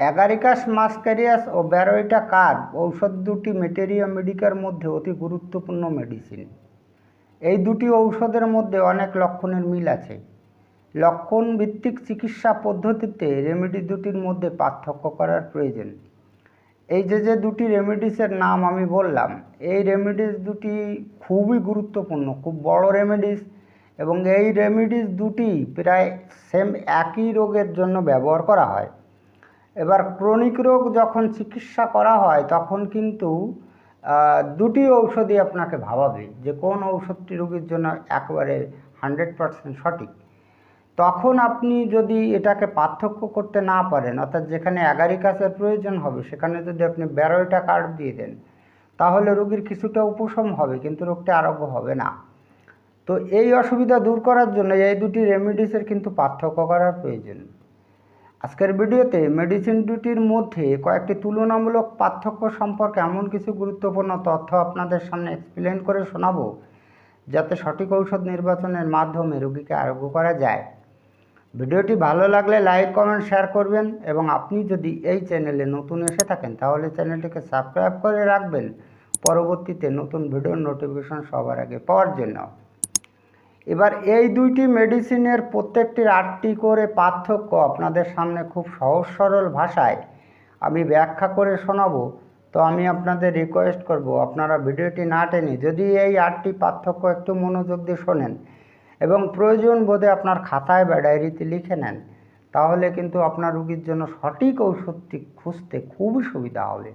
Agaricus মাসক্যারিয়াস ও ব্যারোইটা curve ঔষধ দুটি materia Medicare মধ্যে অতি গুরুত্বপূর্ণ মেডিসিন। এই দুটি ঔষধের মধ্যে অনেক লক্ষণের মিল আছে। লক্ষণ ভিত্তিক চিকিৎসা পদ্ধতিতে রেমেডি দুটির মধ্যে পার্থক্য করার প্রয়োজন। এই যে যে দুটি রেমেডিসের নাম আমি বললাম, এই রেমেডিস দুটি খুবই গুরুত্বপূর্ণ, খুব বড় রেমেডিস এবং এই রেমেডিস দুটি প্রায় সেম একই রোগের জন্য ব্যবহার করা হয়। এবার ক্রনিক রোগ যখন চিকিৎসা করা হয়, তখন কিন্তু দুটি ঔষধই আপনাকে ভাবাবে যে কোন ঔষধটি রোগীর জন্য একেবারে হান্ড্রেড পারসেন্ট সঠিক। তখন আপনি যদি এটাকে পার্থক্য করতে না পারেন, অর্থাৎ যেখানে অ্যাগারিকাসের প্রয়োজন হবে, সেখানে যদি আপনি ব্যারোটা কার্ড দিয়ে দেন, তাহলে রোগীর কিছুটা উপশম হবে, কিন্তু রোগটা আরোগ্য হবে না। তো এই অসুবিধা দূর করার জন্য এই দুটি রেমেডিসের কিন্তু পার্থক্য করার প্রয়োজন। আজকের ভিডিওতে মেডিসিন দুটির মধ্যে কয়েকটি তুলনামূলক পার্থক্য সম্পর্কে এমন কিছু গুরুত্বপূর্ণ তথ্য আপনাদের সামনে এক্সপ্লেন করে শোনাবো, যাতে সঠিক ঔষধ নির্বাচনের মাধ্যমে রোগীকে আরোগ্য করা যায়। ভিডিওটি ভালো লাগলে লাইক কমেন্ট শেয়ার করবেন এবং আপনি যদি এই চ্যানেলে নতুন এসে থাকেন, তাহলে চ্যানেলটিকে সাবস্ক্রাইব করে রাখবেন। পরবর্তীতে নতুন ভিডিওর নোটিফিকেশন সবার আগে পাওয়ার জন্য। এবার এই দুইটি মেডিসিনের প্রত্যেকটির আটটি করে পার্থক্য আপনাদের সামনে খুব সহজ সরল ভাষায় আমি ব্যাখ্যা করে শোনাবো। তো আমি আপনাদের রিকোয়েস্ট করব, আপনারা ভিডিওটি না টেনে যদি এই আটটি পার্থক্য একটু মনোযোগ দিয়ে শোনেন এবং প্রয়োজন বোধে আপনার খাতায় বা ডায়েরিতে লিখে নেন, তাহলে কিন্তু আপনার রুগীর জন্য সঠিক ঔষধটি খুঁজতে খুবই সুবিধা হবে।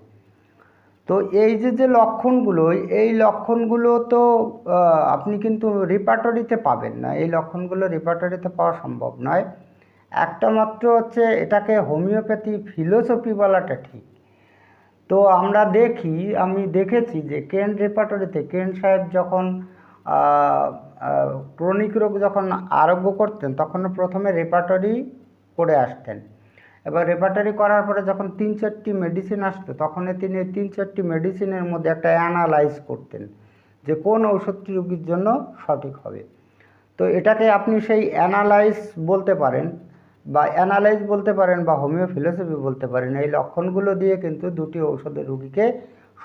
তো এই যে যে লক্ষণগুলো, এই লক্ষণগুলো তো আপনি কিন্তু রিপার্টরিতে পাবেন না। এই লক্ষণগুলো রিপার্টরিতে পাওয়া সম্ভব নয়। একটা মাত্র হচ্ছে, এটাকে হোমিওপ্যাথি ফিলোসফি বলাটা ঠিক। তো আমরা দেখি, আমি দেখেছি যে, কেন রেপার্টরিতে কেন সাহেব যখন ক্রনিক রোগ যখন আরোগ্য করতেন, তখন প্রথমে রেপার্টরি করে আসতেন। এবার রেপার্টরি করার পরে যখন তিন চারটি মেডিসিন আসতো তখন তিনি তিন চারটি মেডিসিনের মধ্যে একটা অ্যানালাইজ করতেন যে কোন ঔষধটি রোগীর জন্য সঠিক হবে। তো এটাকে আপনি সেই অ্যানালাইজ বলতে পারেন বা অ্যানালাইজ বলতে পারেন বা হোমিও ফিলোসফি বলতে পারেন, এই লক্ষণগুলো দিয়ে কিন্তু দুটি ঔষধের রুগীকে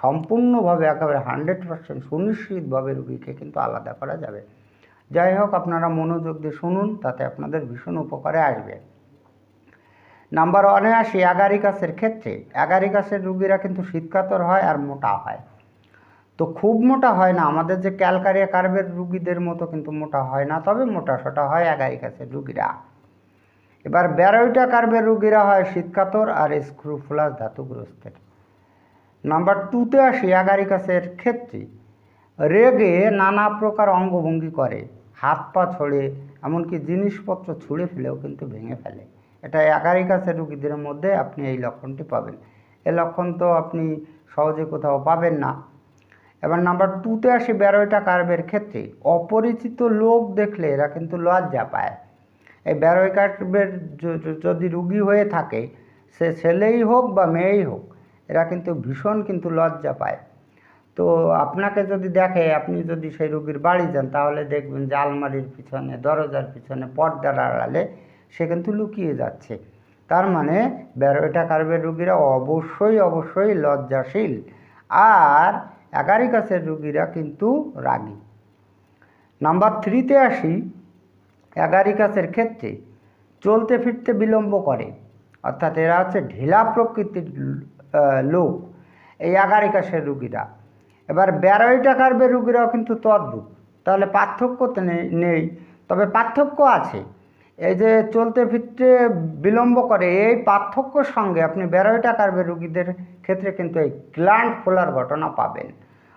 সম্পূর্ণভাবে একেবারে হান্ড্রেড পার্সেন্ট সুনিশ্চিতভাবে রুগীকে কিন্তু আলাদা করা যাবে। যাই হোক, আপনারা মনোযোগ দিয়ে শুনুন, তাতে আপনাদের ভীষণ উপকারে আসবে। নাম্বার ওয়ানে আসি অ্যাগারিকাসের ক্ষেত্রে। অ্যাগারিকাসের রুগীরা কিন্তু শীতকাতর হয় আর মোটা হয়। তো খুব মোটা হয় না, আমাদের যে ক্যালকারিয়া কার্ভের রুগীদের মতো কিন্তু মোটা হয় না, তবে মোটা সোটা হয় অ্যাগারিকাসের রুগীরা। এবার ব্যারোইটা কার্ভের রুগীরা হয় শীতকাতর আর স্ক্রুফুলাস ধাতুগ্রস্তের। নাম্বার টুতে আসি অ্যাগারিকাসের ক্ষেত্রে। রেগে নানা প্রকার অঙ্গভঙ্গি করে, হাত পা ছড়ে, এমনকি জিনিসপত্র ছুঁড়ে ফেলেও কিন্তু ভেঙে ফেলে। এটা অ্যাগারিকাসের রুগীদের মধ্যে আপনি এই লক্ষণটি পাবেন। এ লক্ষণ তো আপনি সহজে কোথাও পাবেন না। এবার নাম্বার টুতে আসি ব্যারোইটা কার্ভের ক্ষেত্রে। অপরিচিত লোক দেখলে এরা কিন্তু লজ্জা পায়। এই ব্যারোই কার্ভের যদি রুগী হয়ে থাকে, সে ছেলেই হোক বা মেয়েই হোক, এরা কিন্তু ভীষণ কিন্তু লজ্জা পায়। তো আপনাকে যদি দেখে, আপনি যদি সেই রুগীর বাড়ি যান, তাহলে দেখবেন যে আলমারির পিছনে, দরজার পিছনে, পর্দার আড়ালে সে কিন্তু লুকিয়ে যাচ্ছে। তার মানে ব্যারোটা কার্ভের রুগীরা অবশ্যই অবশ্যই লজ্জাশীল। আর অ্যাগারিকাসের রুগীরা কিন্তু রাগী। নাম্বার থ্রিতে আসি অ্যাগারিকাসের ক্ষেত্রে চলতে ফিরতে বিলম্ব করে। অর্থাৎ এরা হচ্ছে ঢিলা প্রকৃতির লোক, এই অ্যাগারিকাসের রুগীরা। এবার ব্যারোইটা কার্ভের রুগীরাও কিন্তু তদ্রূপ। তাহলে পার্থক্য তো নেই। তবে পার্থক্য আছে। এই যে চলতে ফিরতে বিলম্ব করে, এই পার্থক্যর সঙ্গে আপনি ব্যারোইটা কার্ভের রুগীদের ক্ষেত্রে কিন্তু এই গ্ল্যান্ড ফোলার ঘটনা পাবেন।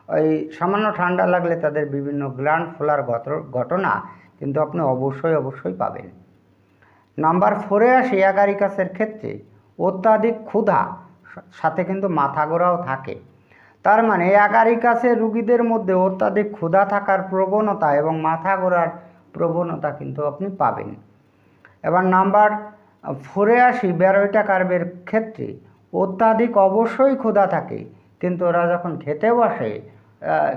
ওই সামান্য ঠান্ডা লাগলে তাদের বিভিন্ন গ্ল্যান্ড ফোলার ঘটনা কিন্তু আপনি অবশ্যই অবশ্যই পাবেন। নাম্বার ফোরে আসি অ্যাগারিকাসের ক্ষেত্রে, অত্যাধিক ক্ষুধা সাথে কিন্তু মাথা গোড়াও থাকে। তার মানে অ্যাগারিকাসের রুগীদের মধ্যে অত্যাধিক ক্ষুধা থাকার প্রবণতা এবং মাথা ঘোরার প্রবণতা কিন্তু আপনি পাবেন। এবার নাম্বার ফোরে আসি ব্যারোইটা কার্ভের ক্ষেত্রে। অত্যাধিক অবশ্যই ক্ষুধা থাকে, কিন্তু ওরা যখন খেতে বসে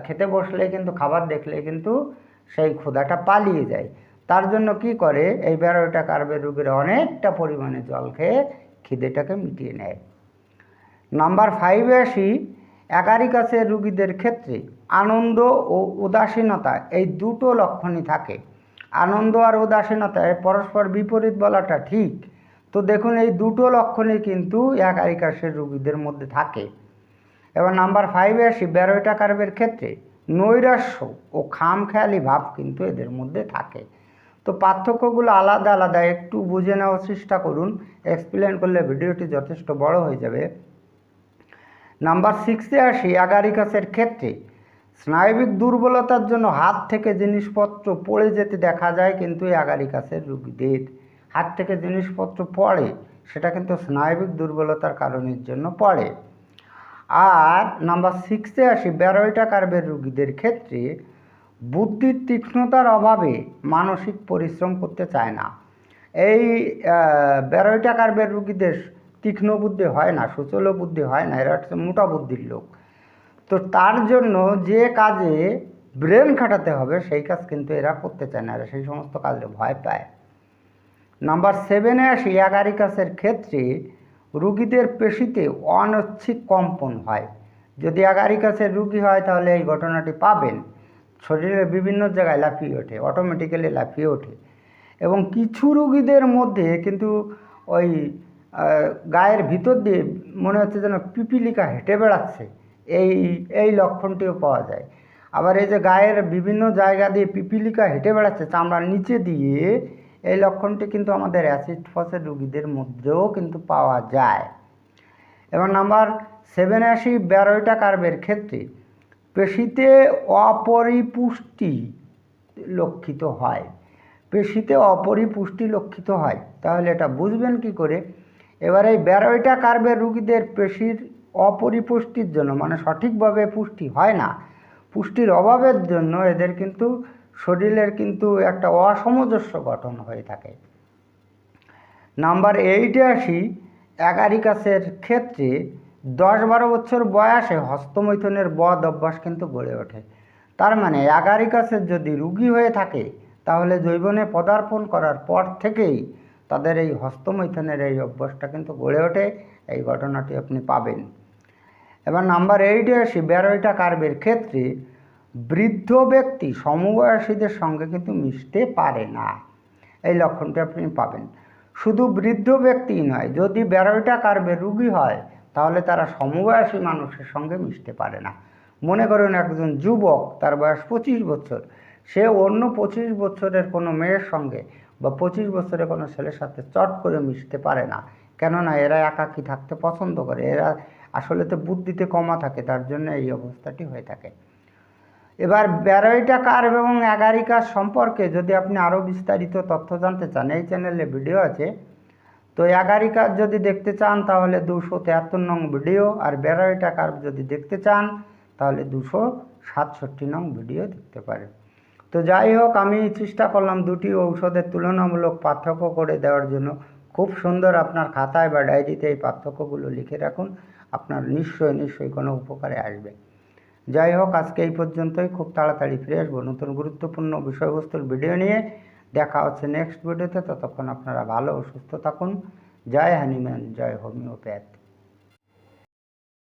খেতে বসলে কিন্তু, খাবার দেখলে কিন্তু সেই ক্ষুধাটা পালিয়ে যায়। তার জন্য কি করে, এই ব্যারোইটা কার্ভের রুগীরা অনেকটা পরিমাণে জল খেয়ে খিদেটাকে মিটিয়ে নেয়। নাম্বার ফাইভে আসি অ্যাগারিকাসের রুগীদের ক্ষেত্রে আনন্দ ও উদাসীনতা, এই দুটো লক্ষণই থাকে। আনন্দ আর উদাসীনতায় পরস্পর বিপরীত বলাটা ঠিক। তো দেখুন, এই দুটো লক্ষণই কিন্তু অ্যাগারিকাসের রুগীদের মধ্যে থাকে। এবার নাম্বার ফাইভে আসি ব্যারোটা কার্বের ক্ষেত্রে। নৈরাশ্য ও খামখেয়ালি ভাব কিন্তু এদের মধ্যে থাকে। তো পার্থক্যগুলো আলাদা আলাদা, একটু বুঝে নেওয়ার চেষ্টা করুন। এক্সপ্লেন করলে ভিডিওটি যথেষ্ট বড় হয়ে যাবে। নাম্বার সিক্সে আসি অ্যাগারিকাসের ক্ষেত্রে। স্নায়বিক দুর্বলতার জন্য হাত থেকে জিনিসপত্র পড়ে যেতে দেখা যায় কিন্তু অ্যাগারিকাসের রুগীদের। হাত থেকে জিনিসপত্র পড়ে, সেটা কিন্তু স্নায়বিক দুর্বলতার কারণের জন্য পড়ে। আর নাম্বার সিক্সে আসি ব্যারোইটা কার্বের রুগীদের ক্ষেত্রে বুদ্ধির তীক্ষ্ণতার অভাবে মানসিক পরিশ্রম করতে চায় না। এই ব্যারোইটা কার্বের রুগীদের তীক্ষ্ণ বুদ্ধি হয় না, সুচল বুদ্ধি হয় না, এরা হচ্ছে মোটা বুদ্ধির লোক। তো তার জন্য যে কাজে ব্রেন খাটাতে হবে, সেই কাজ কিন্তু এরা করতে চায় না। এরা সেই সমস্ত কাজে ভয় পায়। নাম্বার সেভেনে আসি, অ্যাগারিকাসের ক্ষেত্রে রুগীদের পেশিতে অনৈচ্ছিক কম্পন হয়। যদি অ্যাগারিকাসের রুগী হয়, তাহলে এই ঘটনাটি পাবেন। শরীরের বিভিন্ন জায়গায় লাফিয়ে ওঠে অটোমেটিক্যালি লাফিয়ে ওঠে। এবং কিছু রুগীদের মধ্যে কিন্তু ওই গায়ের ভিতর দিয়ে মনে হচ্ছে যেন পিপিলিকা হেঁটে বেড়াচ্ছে। এই এই লক্ষণটিও পাওয়া যায়। আবার এই যে গায়ের বিভিন্ন জায়গা দিয়ে পিপিলিকা হেঁটে বেড়াচ্ছে চামড়ার নিচে দিয়ে, এই লক্ষণটি কিন্তু আমাদের অ্যাসিড ফসের রুগীদের মধ্যেও কিন্তু পাওয়া যায়। এবং নাম্বার সেভেন আসি ব্যারোইটা কার্বের ক্ষেত্রে। পেশিতে অপরিপুষ্টি লক্ষিত হয়। পেশিতে অপরিপুষ্টি লক্ষিত হয়। তাহলে এটা বুঝবেন কি করে? এবার এই ব্যারোইটা কার্বের রুগীদের পেশির অপরিপুষ্টির জন্য মানে সঠিকভাবে পুষ্টি হয় না। পুষ্টির অভাবের জন্য এদের কিন্তু শরীরের কিন্তু একটা অসামঞ্জস্য গঠন হয়ে থাকে। নাম্বার এইটে আসি অ্যাগারিকাসের ক্ষেত্রে দশ বারো বছর বয়সে হস্তমৈথুনের বদ অভ্যাস কিন্তু গড়ে ওঠে। তার মানে অ্যাগারিকাসের যদি রুগী হয়ে থাকে, তাহলে জৈবনে পদার্পণ করার পর থেকেই তাদের এই হস্তমৈথুনের এই অভ্যাসটা কিন্তু গড়ে ওঠে। এই ঘটনাটি আপনি পাবেন। এবার নাম্বার এইটে আসি ব্যারোইটা কার্বের ক্ষেত্রে বৃদ্ধ ব্যক্তি সমবয়সীদের সঙ্গে কিন্তু মিশতে পারে না। এই লক্ষণটি আপনি পাবেন। শুধু বৃদ্ধ ব্যক্তি নয়, যদি ব্যারোইটা কার্বের রুগী হয়, তাহলে তারা সমবয়সী মানুষের সঙ্গে মিশতে পারে না। মনে করুন একজন যুবক, তার বয়স পঁচিশ বছর, সে অন্য পঁচিশ বছরের কোনো মেয়ের সঙ্গে বা পঁচিশ বছরের কোনো ছেলের সাথে চট করে মিশতে পারে না। কেননা এরা একাকী থাকতে পছন্দ করে? এরা আসলে তো বুদ্ধিতে কমা থাকে, তার জন্য এই অবস্থাটি হয়ে থাকে। এবার ব্যারোইটা কার্ভ এবং অ্যাগারিকাস সম্পর্কে যদি আপনি আরও বিস্তারিত তথ্য জানতে চান, এই চ্যানেলে ভিডিও আছে। তো অ্যাগারিকাস যদি দেখতে চান, তাহলে দুশো তেহাত্তর নং ভিডিও, আর ব্যারোইটা কার্ভ যদি দেখতে চান, তাহলে দুশো সাতষট্টি নং ভিডিও দেখতে পারেন। তো যাই হোক, আমি চেষ্টা করলাম দুটি ঔষধের তুলনামূলক পার্থক্য করে দেওয়ার জন্য খুব সুন্দর আপনার খাতায় বা ডায়েরিতে এই পার্থক্যগুলো লিখে রাখুন। আপনার নিশ্চয়ই নিশ্চয়ই কোনো উপকারে আসবে। যাই হোক, আজকে এই পর্যন্তই। খুব তাড়াতাড়ি ফিরে আসব নতুন গুরুত্বপূর্ণ বিষয়বস্তুর ভিডিও নিয়ে। দেখা হচ্ছে নেক্সট ভিডিওতে ততক্ষণ আপনারা ভালো ও সুস্থ থাকুন। জয় হ্যানিম্যান জয় হোমিওপ্যাথ।